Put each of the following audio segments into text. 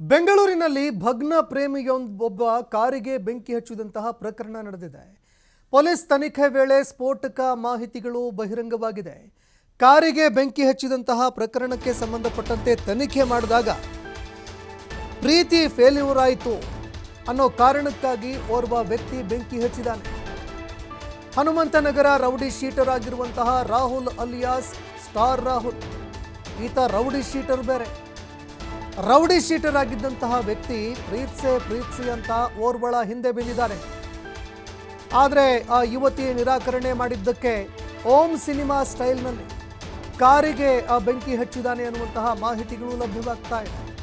ಬೆಂಗಳೂರಿನಲ್ಲಿ ಭಗ್ನ ಪ್ರೇಮಿಯೊಬ್ಬ ಕಾರಿಗೆ ಬೆಂಕಿ ಹಚ್ಚಿದಂತಹ ಪ್ರಕರಣ ನಡೆದಿದೆ. ಪೊಲೀಸ್ ತನಿಖೆ ವೇಳೆ ಸ್ಫೋಟಕ ಮಾಹಿತಿಗಳು ಬಹಿರಂಗವಾಗಿದೆ. ಕಾರಿಗೆ ಬೆಂಕಿ ಹಚ್ಚಿದಂತಹ ಪ್ರಕರಣಕ್ಕೆ ಸಂಬಂಧಪಟ್ಟಂತೆ ತನಿಖೆ ಮಾಡಿದಾಗ ಪ್ರೀತಿ ಫೇಲ್ಯೂರ್ ಆಯಿತು ಅನ್ನೋ ಕಾರಣಕ್ಕಾಗಿ ಓರ್ವ ವ್ಯಕ್ತಿ ಬೆಂಕಿ ಹಚ್ಚಿದ್ದಾನೆ. ಹನುಮಂತನಗರ ರೌಡಿ ಶೀಟರ್ ಆಗಿರುವಂತಹ ರಾಹುಲ್ ಅಲಿಯಾಸ್ ಸ್ಟಾರ್ ರಾಹುಲ್. ಈತ ರೌಡಿ ಶೀಟರ್ ಬೇರೆ. ರೌಡಿ ಶೀಟರ್ ಆಗಿದ್ದಂತಹ ವ್ಯಕ್ತಿ ಪ್ರೀತ್ಸೆ ಪ್ರೀತ್ಸಿ ಅಂತ ಓರ್ವಳ ಹಿಂದೆ ಬಿದ್ದಿದ್ದಾರೆ ಆದರೆ ಆ ಯುವತಿ ನಿರಾಕರಣೆ ಮಾಡಿದ್ದಕ್ಕೆ ಓಂ ಸಿನಿಮಾ ಸ್ಟೈಲ್ನಲ್ಲಿ ಕಾರಿಗೆ ಆ ಬೆಂಕಿ ಹಚ್ಚಿದ್ದಾನೆ ಅನ್ನುವಂತಹ ಮಾಹಿತಿಗಳು ಲಭ್ಯವಾಗ್ತಾ ಇದೆ.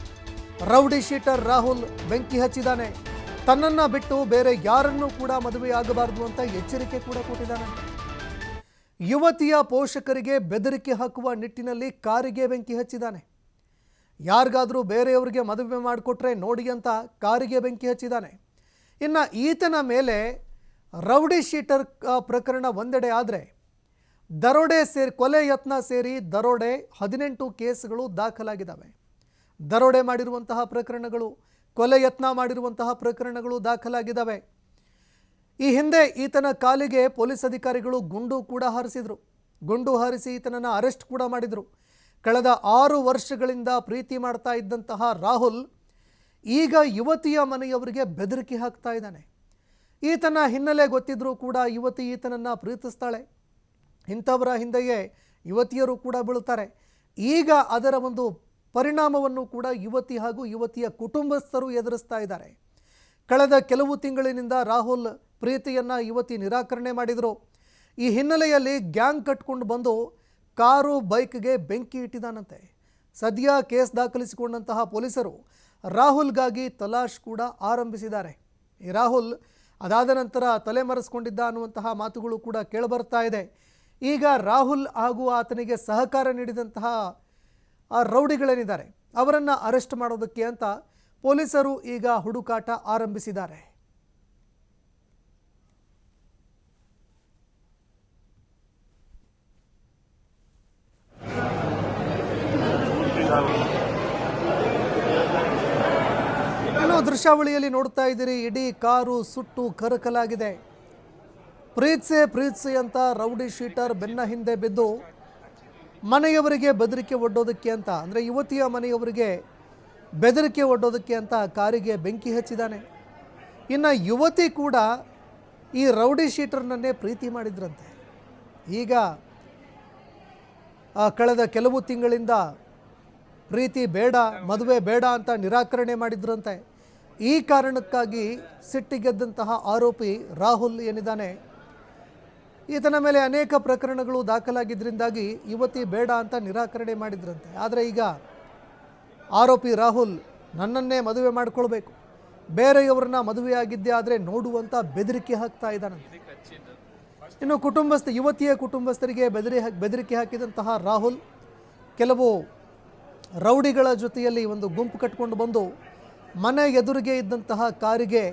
ರೌಡಿ ಶೀಟರ್ ರಾಹುಲ್ ಬೆಂಕಿ ಹಚ್ಚಿದ್ದಾನೆ. ತನ್ನನ್ನು ಬಿಟ್ಟು ಬೇರೆ ಯಾರನ್ನೂ ಕೂಡ ಮದುವೆಯಾಗಬಾರದು ಅಂತ ಎಚ್ಚರಿಕೆ ಕೂಡ ಕೊಟ್ಟಿದ್ದಾನೆ. ಯುವತಿಯ ಪೋಷಕರಿಗೆ ಬೆದರಿಕೆ ಹಾಕುವ ನಿಟ್ಟಿನಲ್ಲಿ ಕಾರಿಗೆ ಬೆಂಕಿ ಹಚ್ಚಿದ್ದಾನೆ. ಯಾರಿಗಾದರೂ ಬೇರೆಯವರಿಗೆ ಮದುವೆ ಮಾಡಿಕೊಟ್ರೆ ನೋಡಿ ಅಂತ ಕಾರಿಗೆ ಬೆಂಕಿ ಹಚ್ಚಿದ್ದಾನೆ. ಇನ್ನು ಈತನ ಮೇಲೆ ರೌಡಿ ಶೀಟರ್ ಪ್ರಕರಣ ಒಂದೆಡೆ ಆದರೆ ದರೋಡೆ ಸೇರಿ, ಕೊಲೆ ಯತ್ನ ಸೇರಿ ದರೋಡೆ ಹದಿನೆಂಟು ಕೇಸ್ಗಳು ದಾಖಲಾಗಿದ್ದಾವೆ. ದರೋಡೆ ಮಾಡಿರುವಂತಹ ಪ್ರಕರಣಗಳು, ಕೊಲೆ ಯತ್ನ ಮಾಡಿರುವಂತಹ ಪ್ರಕರಣಗಳು ದಾಖಲಾಗಿದ್ದಾವೆ. ಈ ಹಿಂದೆ ಈತನ ಕಾಲಿಗೆ ಪೊಲೀಸ್ ಅಧಿಕಾರಿಗಳು ಗುಂಡು ಕೂಡ ಹಾರಿಸಿದರು. ಗುಂಡು ಹಾರಿಸಿ ಈತನನ್ನು ಅರೆಸ್ಟ್ ಕೂಡ ಮಾಡಿದರು. ಕಳೆದ ಆರು ವರ್ಷಗಳಿಂದ ಪ್ರೀತಿ ಮಾಡ್ತಾ ಇದ್ದಂತಹ ರಾಹುಲ್ ಈಗ ಯುವತಿಯ ಮನೆಯವರಿಗೆ ಬೆದರಿಕೆ ಹಾಕ್ತಾ ಇದ್ದಾನೆ. ಈತನ ಹಿನ್ನೆಲೆ ಗೊತ್ತಿದ್ರೂ ಕೂಡ ಯುವತಿ ಈತನನ್ನು ಪ್ರೀತಿಸ್ತಾಳೆ. ಇಂಥವರ ಹಿಂದೆಯೇ ಯುವತಿಯರು ಕೂಡ ಬೀಳುತ್ತಾರೆ ಈಗ ಅದರ ಒಂದು ಪರಿಣಾಮವನ್ನು ಕೂಡ ಯುವತಿ ಹಾಗೂ ಯುವತಿಯ ಕುಟುಂಬಸ್ಥರು ಎದುರಿಸ್ತಾ ಇದ್ದಾರೆ. ಕಳೆದ ಕೆಲವು ತಿಂಗಳಿನಿಂದ ರಾಹುಲ್ ಪ್ರೀತಿಯನ್ನು ಯುವತಿ ನಿರಾಕರಣೆ ಮಾಡಿದರು. ಈ ಹಿನ್ನೆಲೆಯಲ್ಲಿ ಗ್ಯಾಂಗ್ ಕಟ್ಕೊಂಡು ಬಂದು ಕಾರು ಬೈಕ್ಗೆ ಬೆಂಕಿ ಇಟ್ಟಿದ್ದಾನಂತೆ. ಸದ್ಯ ಕೇಸ್ ದಾಖಲಿಸಿಕೊಂಡಂತಹ ಪೊಲೀಸರು ರಾಹುಲ್ಗಾಗಿ ತಲಾಶ್ ಕೂಡ ಆರಂಭಿಸಿದ್ದಾರೆ. ಈ ರಾಹುಲ್ ಅದಾದ ನಂತರ ತಲೆಮರೆಸ್ಕೊಂಡಿದ್ದ ಅನ್ನುವಂತಹ ಮಾತುಗಳು ಕೂಡ ಕೇಳಿಬರ್ತಾ ಇದೆ. ಈಗ ರಾಹುಲ್ ಹಾಗೂ ಆತನಿಗೆ ಸಹಕಾರ ನೀಡಿದಂತಹ ಆ ರೌಡಿಗಳೇನಿದ್ದಾರೆ? ಅವರನ್ನು ಅರೆಸ್ಟ್ ಮಾಡೋದಕ್ಕೆ ಅಂತ ಪೊಲೀಸರು ಈಗ ಹುಡುಕಾಟ ಆರಂಭಿಸಿದ್ದಾರೆ ಇನ್ನು ದೃಶ್ಯಾವಳಿಯಲ್ಲಿ ನೋಡ್ತಾ ಇದ್ದೀರಿ, ಇಡೀ ಕಾರು ಸುಟ್ಟು ಕರಕಲಾಗಿದೆ. ಪ್ರೀತ್ಸೆ ಪ್ರೀತ್ಸೆ ಅಂತ ರೌಡಿ ಶೀಟರ್ ಬೆನ್ನ ಹಿಂದೆ ಬಿದ್ದು ಮನೆಯವರಿಗೆ ಬೆದರಿಕೆ ಒಡ್ಡೋದಕ್ಕೆ ಅಂತ, ಅಂದರೆ ಯುವತಿಯ ಮನೆಯವರಿಗೆ ಬೆದರಿಕೆ ಒಡ್ಡೋದಕ್ಕೆ ಅಂತ ಕಾರಿಗೆ ಬೆಂಕಿ ಹಚ್ಚಿದ್ದಾನೆ. ಇನ್ನು ಯುವತಿ ಕೂಡ ಈ ರೌಡಿ ಶೀಟರ್ನನ್ನೇ ಪ್ರೀತಿ ಮಾಡಿದ್ರಂತೆ. ಈಗ ಕಳೆದ ಕೆಲವು ತಿಂಗಳಿಂದ ಪ್ರೀತಿ ಬೇಡ, ಮದುವೆ ಬೇಡ ಅಂತ ನಿರಾಕರಣೆ ಮಾಡಿದ್ರಂತೆ. ಈ ಕಾರಣಕ್ಕಾಗಿ ಸಿಟ್ಟಿಗೆದ್ದಂತಹ ಆರೋಪಿ ರಾಹುಲ್ ಏನಿದ್ದಾನೆ, ಈತನ ಮೇಲೆ ಅನೇಕ ಪ್ರಕರಣಗಳು ದಾಖಲಾಗಿದ್ದರಿಂದಾಗಿ ಯುವತಿ ಬೇಡ ಅಂತ ನಿರಾಕರಣೆ ಮಾಡಿದ್ರಂತೆ. ಆದರೆ ಈಗ ಆರೋಪಿ ರಾಹುಲ್ ನನ್ನನ್ನೇ ಮದುವೆ ಮಾಡಿಕೊಳ್ಬೇಕು. ಬೇರೆಯವರನ್ನ ಮದುವೆಯಾಗಿದ್ದೆ ಆದರೆ ನೋಡುವಂಥ ಬೆದರಿಕೆ ಹಾಕ್ತಾ ಇದ್ದಾನಂತೆ. ಇನ್ನು ಕುಟುಂಬಸ್ಥ, ಯುವತಿಯ ಕುಟುಂಬಸ್ಥರಿಗೆ ಬೆದರಿ ಬೆದರಿಕೆ ಹಾಕಿದಂತಹ ರಾಹುಲ್, ಕೆಲವು ರೌಡಿಗಳ ಜೊತೆಯಲ್ಲಿ ಒಂದು ಗುಂಪು ಕಟ್ಕೊಂಡು ಬಂದು ಮನೆ ಎದುರಿಗೆ ಇದ್ದಂತಹ ಕಾರಿಗೆ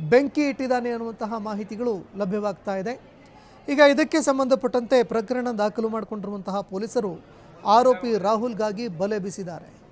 ಬೆಂಕಿ ಇಟ್ಟಿದ್ದಾನೆ ಅನ್ನುವಂತಹ ಮಾಹಿತಿಗಳು ಲಭ್ಯವಾಗ್ತಾ ಇದೆ. ಈಗ ಇದಕ್ಕೆ ಸಂಬಂಧಪಟ್ಟಂತೆ ಪ್ರಕರಣ ದಾಖಲು ಮಾಡಿಕೊಂಡಿರುವಂತಹ ಪೊಲೀಸರು ಆರೋಪಿ ರಾಹುಲ್ಗಾಗಿ ಬಲೆ ಬೀಸಿದ್ದಾರೆ.